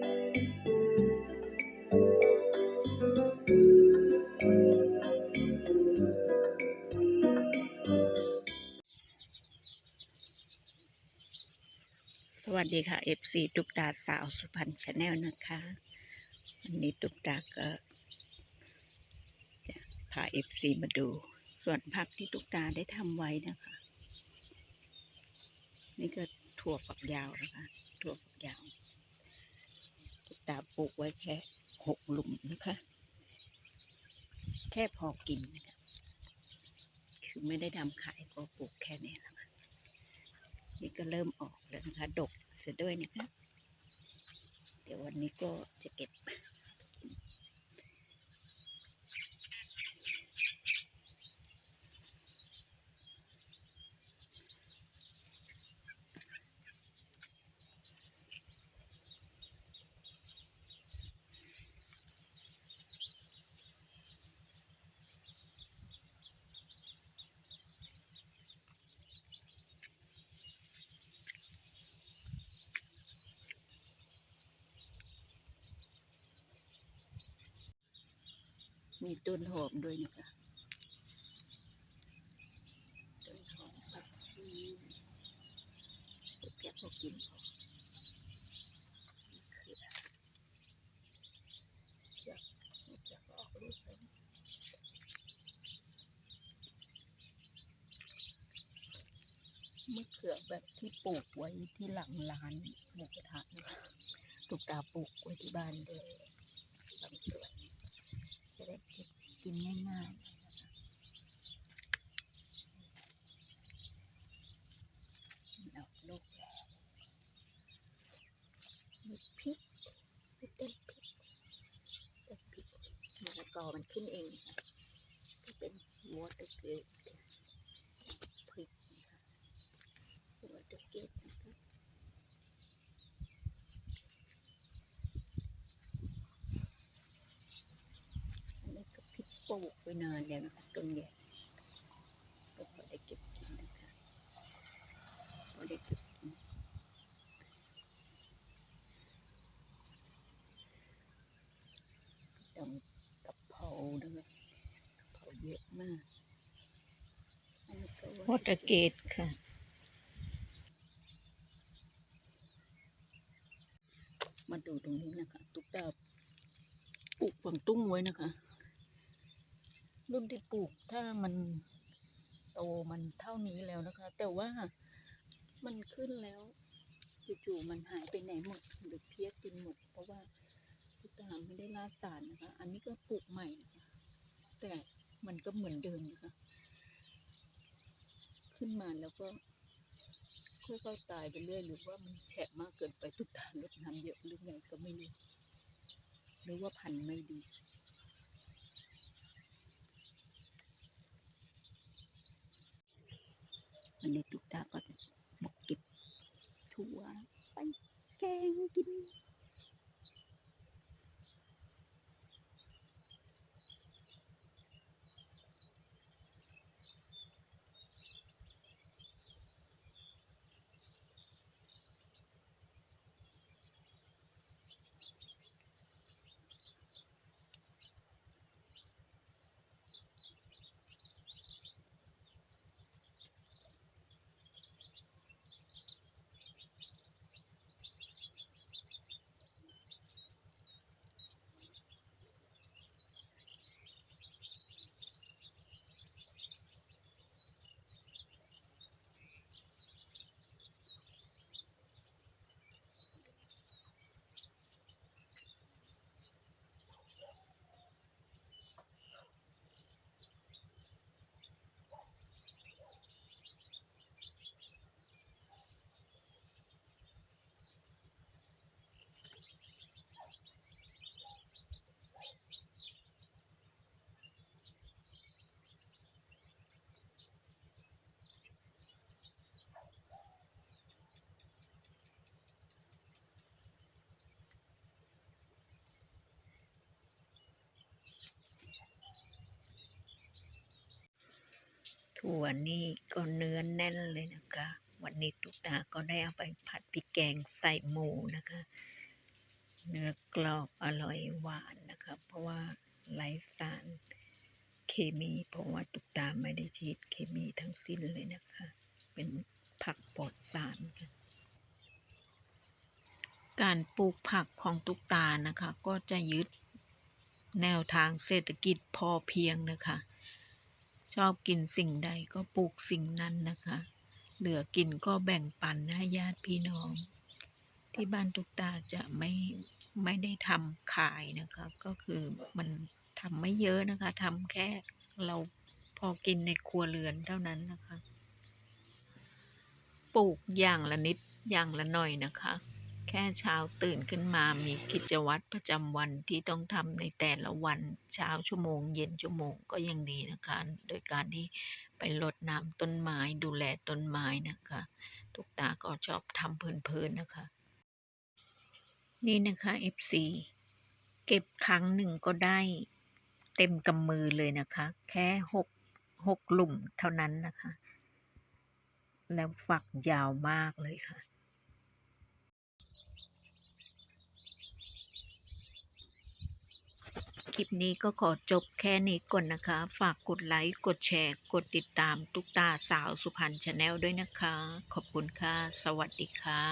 สวัสดีค่ะ FC ตุกตาสาวสุพรรณชาแนลนะคะ วันนี้ตุกตาก็จะพา FC มาดู ส่วนผักที่ตุกตาได้ทำไว้นะคะ นี่ก็ถั่วฝักยาวนะคะ ถั่วฝักยาว ตาปลูกไว้แค่หกหลุมนะคะ แค่พอกินนะคะคือไม่ได้ทำขายก็ปลูกแค่นี้และคะนี่ก็เริ่มออกแล้วนะคะ ดกเสียด้วยนะคะ เดี๋ยววันนี้ก็จะเก็บ มีต้นหอมด้วยนะคะต้นหอมผักชีปลูกแค่พอกินพอมะเขืออยากอยากออกลูกแล้วมะเขือแบบที่ปลูกไว้ที่หลังร้านหมูกระทะนะคะถูกตาปลูกไว้ที่บ้านด้วยบางส่วน ได้ก็บกินง่ายๆมันออกลูกแล้วมีพริกมีต้นพริกต้นพริกมะละกอมันขึ้นเองนะคะก็เป็นวอเตอร์เกตพริกนะคะวอเตอร์เกตนะคะอันนี้ก็พริก ปลูกไว้นานแล้วนะคะต้นใหญ่ก็พอได้เก็บกินนะคะพอได้เก็บกินดำกะเพราด้วยเพราเยอะมากวอตเกตค่ะ มาดูตรงนี้นะคะ ตุ๊กตาปลูกฝังตุ้งไว้นะคะ รุ่นที่ปลูกถ้ามันโตมันเท่านี้แล้วนะคะ แต่ว่ามันขึ้นแล้วจู่ๆมันหายไปไหนหมดหรือเพี้ยกินหมด เพราะว่าตุ๊กตาไม่ได้ล่าสารนะคะ อันนี้ก็ปลูกใหม่นะคะแต่มันก็เหมือนเดิมนะคะ ขึ้นมาแล้วก็ค่อยๆตายไปเรื่อยหรือว่ามันแฉะมากเกินไปทุกตาลดน้ำเยอะหรือไงก็ไม่รู้หรือว่าพันธุ์ไม่ดี วันนี้ทุกตาก็บอกเก็บถั่วไปแกงกิน ถั่วนี่ก็เนื้อแน่นเลยนะคะ วันนี้ตุ๊กตาก็ได้เอาไปผัดพริกแกงใส่หมูนะคะ เนื้อกรอบอร่อยหวานนะคะ เพราะว่าไร้สารเคมีเพราะว่าตุ๊กตาไม่ได้ฉีดเคมีทั้งสิ้นเลยนะคะ เป็นผักปลอดสารค่ะการปลูกผักของตุกตานะคะ ก็จะยึดแนวทางเศรษฐกิจพอเพียงนะคะ ชอบกินสิ่งใดก็ปลูกสิ่งนั้นนะคะ เหลือกินก็แบ่งปันให้ญาติพี่น้อง ที่บ้านตุกตาจะไม่ไม่ได้ทำขายนะคะ ก็คือมันทำไม่เยอะนะคะทำแค่เราพอกินในครัวเรือนเท่านั้นนะคะ ปลูกอย่างละนิดอย่างละหน่อยนะคะ แค่เช้าตื่นขึ้นมามีกิจวัตรประจำวันที่ต้องทำในแต่ละวันเช้าชั่วโมง เย็นชั่วโมงก็ยังดีนะคะ โดยการที่ไปรดน้ำต้นไม้ดูแลต้นไม้นะคะทุกตาก็ชอบทำเพลินๆนะคะ นี่นะคะ FC เก็บครั้งหนึ่งก็ได้เต็มกำมือเลยนะคะ แค่หกหกหลุมเท่านั้นนะคะ แล้วฝักยาวมากเลยค่ะ ลิปนี้ก็ขอจบแค่นี้ก่อนนะคะ ฝากกดไลค์ กดแชร์ กดติดตามตุกตาสาวสุพรรณชาแนลด้วยนะคะ ขอบคุณค่ะ สวัสดีค่ะ